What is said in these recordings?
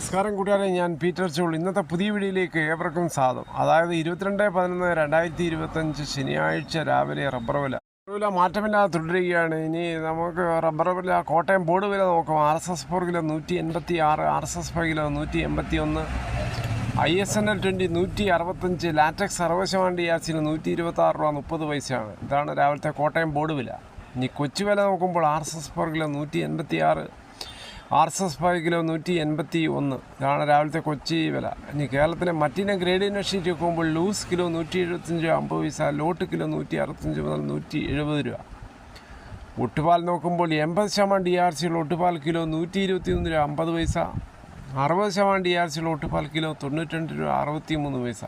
നമസ്കാരം കൂട്ടുകാരെ ഞാൻ പീറ്റർ ചോൾ ഇന്നത്തെ പുതിയ വീഡിയോയിലേക്ക് ഏവർക്കും സാധം അതായത് ഇരുപത്തിരണ്ട് പതിനൊന്ന് രണ്ടായിരത്തി ഇരുപത്തഞ്ച് ശനിയാഴ്ച രാവിലെ റബ്ബർ വില. വില മാറ്റമില്ലാതെ തുടരുകയാണ്. ഇനി നമുക്ക് റബ്ബർ വില കോട്ടയം ബോർഡ് വില നോക്കാം. R S S four kilo നൂറ്റി എൺപത്തി ആറ് R S S five kilo നൂറ്റി എൺപത്തി ഒന്ന് I S N L twenty നൂറ്റി അറുപത്തഞ്ച് ലാറ്റക്സ് സർവശമാണ്ടി ആസിന് നൂറ്റി ഇരുപത്തി ആറ് രൂപ മുപ്പത് പൈസയാണ്. ഇതാണ് രാവിലത്തെ കോട്ടയം ബോർഡ് വില. ഇനി കൊച്ചു വില നോക്കുമ്പോൾ R S S four kilo നൂറ്റി എൺപത്തി ആറ് R S S five kilo നൂറ്റി എൺപത്തി ഒന്ന്. ഇതാണ് രാവിലത്തെ കൊച്ചി വില. ഇനി കേരളത്തിലെ മറ്റിന ഗ്രേഡ് ഷീറ്റ് നോക്കുമ്പോൾ ലൂസ് കിലോ നൂറ്റി എഴുപത്തഞ്ച് അമ്പത് പൈസ ലോട്ട് കിലോ നൂറ്റി അറുപത്തഞ്ച് മുതൽ നൂറ്റി എഴുപത് രൂപ. ഒട്ടുപാൽ നോക്കുമ്പോൾ എൺപത് ശതമാനം ഡി ആർ സിയുള്ള ഒട്ടുപാൽ കിലോ നൂറ്റി ഇരുപത്തി ഒന്ന് രൂപ അമ്പത് പൈസ അറുപത് ശതമാനം ഡി ആർ സിയുള്ള ഒട്ടുപാൽ കിലോ തൊണ്ണൂറ്റി രണ്ട് രൂപ അറുപത്തി മൂന്ന് പൈസ.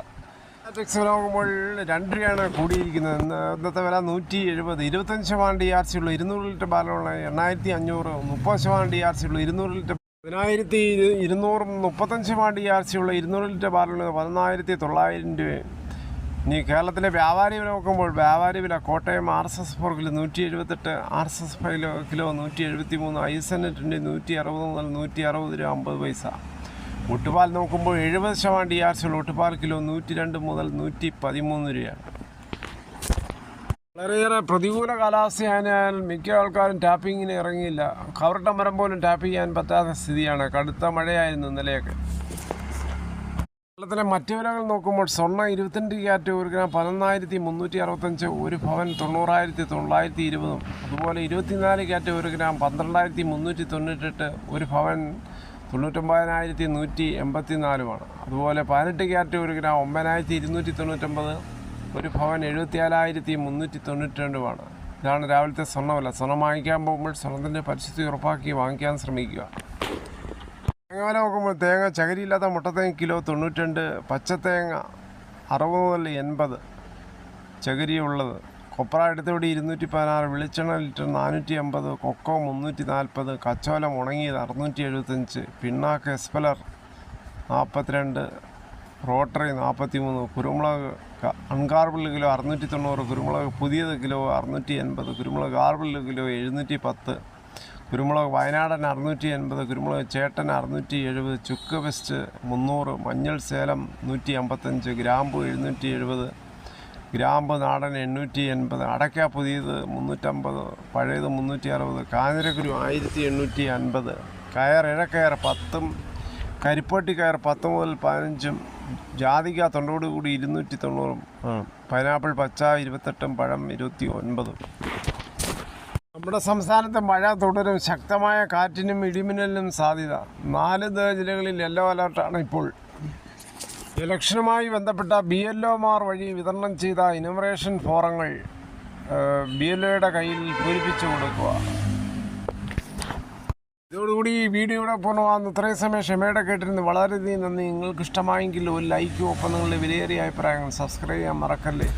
വില നോക്കുമ്പോൾ രണ്ട് രൂപയാണ് കൂടിയിരിക്കുന്നത് ഇന്നത്തെ വില നൂറ്റി എഴുപത് ഇരുപത്തഞ്ച് ശതമാനം ഡി ആർ സി ഉള്ള ഇരുന്നൂറ് ലിറ്റർ പാലുള്ള എണ്ണായിരത്തി അഞ്ഞൂറ് മുപ്പത് ശതമാനം ഡി ആർ സി ഉള്ള ഇരുന്നൂറ് ലിറ്റർ പതിനായിരത്തി ഇരു- ഇരുന്നൂറും മുപ്പത്തഞ്ച് ശതമാനം ഡി ആർ സി ഉള്ള ഇരുന്നൂറ് ലിറ്റർ പാലുള്ള പതിനായിരത്തി തൊള്ളായിരം രൂപയും ഇനി കേരളത്തിലെ വ്യാപാരി വില നോക്കുമ്പോൾ വ്യാപാരി വില Kottayam R S S four kilo നൂറ്റി എഴുപത്തെട്ട് R S S five kilo നൂറ്റി എഴുപത്തി മൂന്ന് ഐ എസ് എൻ എറ്റിന്റെ നൂറ്റി അറുപത് മുതൽ നൂറ്റി അറുപത് രൂപ അമ്പത് പൈസ. ഒട്ടുപാൽ നോക്കുമ്പോൾ എഴുപത് ശതമാനം ഡി ആർ സിയുള്ള ഒട്ടുപാൽ കിലോ നൂറ്റി രണ്ട് മുതൽ നൂറ്റി പതിമൂന്ന് രൂപയാണ്. വളരെയേറെ പ്രതികൂല കാലാവസ്ഥയായാൽ മിക്ക ആൾക്കാരും ടാപ്പിങ്ങിന് ഇറങ്ങിയില്ല. കവറട്ട മരം പോലും ടാപ്പ് ചെയ്യാൻ പറ്റാത്ത സ്ഥിതിയാണ്. കടുത്ത മഴയായിരുന്നു ഇന്നലെയൊക്കെ. കേരളത്തിലെ മറ്റു വിലകൾ നോക്കുമ്പോൾ സ്വർണം ഇരുപത്തിരണ്ട് ക്യാറ്റ് ഒരു ഗ്രാം പതിനൊന്നായിരത്തി മുന്നൂറ്റി അറുപത്തഞ്ച് ഒരു ഭവൻ തൊണ്ണൂറായിരത്തി തൊള്ളായിരത്തി ഇരുപതും. അതുപോലെ ഇരുപത്തിനാല് ക്യാറ്റ് ഒരു ഗ്രാം പന്ത്രണ്ടായിരത്തി മുന്നൂറ്റി തൊണ്ണൂറ്റെട്ട് ഒരു ഭവൻ തൊണ്ണൂറ്റൊമ്പതിനായിരത്തി നൂറ്റി എൺപത്തി നാലുമാണ് അതുപോലെ പതിനെട്ട് കാറ്റഗറി ഗ്രാം ഒമ്പതിനായിരത്തി ഇരുന്നൂറ്റി തൊണ്ണൂറ്റൊമ്പത് ഒരു ഭവൻ എഴുപത്തിയാലായിരത്തി മുന്നൂറ്റി തൊണ്ണൂറ്റി രണ്ടുമാണ് ഇതാണ് രാവിലത്തെ സ്വർണമല്ല സ്വർണം വാങ്ങിക്കാൻ പോകുമ്പോൾ സ്വർണത്തിന്റെ പരിസ്ഥിതി ഉറപ്പാക്കി വാങ്ങിക്കാൻ ശ്രമിക്കുക. തേങ്ങ വില നോക്കുമ്പോൾ തേങ്ങ ചകരിയില്ലാത്ത മുട്ടത്തേങ്ങ കിലോ തൊണ്ണൂറ്റി രണ്ട് പച്ചത്തേങ്ങ അറുപത് മുതൽ എൺപത് ചകിരിയുള്ളത്. കൊപ്ര അടുത്തോടി ഇരുന്നൂറ്റി പതിനാറ് വെളിച്ചെണ്ണ ലിറ്റർ നാനൂറ്റി അമ്പത് കൊക്കോ മുന്നൂറ്റി നാൽപ്പത് കച്ചോലം ഉണങ്ങിയത് അറുന്നൂറ്റി എഴുപത്തഞ്ച് പിണ്ണാക്ക് എസ്പലർ നാൽപ്പത്തിരണ്ട് റോട്ടറി നാൽപ്പത്തി മൂന്ന് കുരുമുളക് അൺകാർബിൾ കിലോ അറുന്നൂറ്റി തൊണ്ണൂറ് കുരുമുളക് പുതിയത് കിലോ അറുന്നൂറ്റി എൺപത് കുരുമുളക് കാർബിൾ കിലോ എഴുന്നൂറ്റി പത്ത് കുരുമുളക് വയനാടൻ അറുന്നൂറ്റി എൺപത് കുരുമുളക് ചേട്ടൻ അറുന്നൂറ്റി എഴുപത് ചുക്ക് വെസ്റ്റ് മുന്നൂറ് മഞ്ഞൾ സേലം നൂറ്റി അമ്പത്തഞ്ച് ഗ്രാമ്പു എഴുന്നൂറ്റി എഴുപത് ഗ്രാമ്പ് നാടൻ എണ്ണൂറ്റി എൺപത് അടയ്ക്ക പുതിയത് മുന്നൂറ്റമ്പത് പഴയത് മുന്നൂറ്റി അറുപത് കാഞ്ഞിരക്കുരു ആയിരത്തി എണ്ണൂറ്റി അൻപത് കയർ ഇഴക്കയർ പത്തും കരിപ്പട്ടി കയർ പത്ത് മുതൽ പതിനഞ്ചും ജാതിക തൊണ്ടോട് കൂടി ഇരുന്നൂറ്റി തൊണ്ണൂറും. പൈനാപ്പിൾ പച്ച ഇരുപത്തെട്ടും പഴം ഇരുപത്തി ഒൻപതും നമ്മുടെ സംസ്ഥാനത്ത് മഴ തുടരും ശക്തമായ കാറ്റിനും ഇടിമിന്നലിനും സാധ്യത നാല് ജില്ലകളിൽ യെല്ലോ അലർട്ടാണ് ഇപ്പോൾ ഇലക്ഷനുമായി ബന്ധപ്പെട്ട ബി എൽ ഒമാർ വഴി വിതരണം ചെയ്ത ഇനുമറേഷൻ ഫോറങ്ങൾ ബി എൽ ഒയുടെ കയ്യിൽ പൂരിപ്പിച്ചു കൊടുക്കുക. ഇതോടുകൂടി ഈ വീഡിയോയുടെ പൂർണമാകുന്ന. ഇത്രയും സമയം ക്ഷമയുടെ കേട്ടിരുന്ന് വളരെയധികം നന്ദി. നിങ്ങൾക്ക് ഇഷ്ടമായെങ്കിൽ ഒരു ലൈക്കും ഒപ്പം നിങ്ങളുടെ വിലയേറിയ അഭിപ്രായങ്ങൾ സബ്സ്ക്രൈബ് ചെയ്യാൻ മറക്കല്ലേ.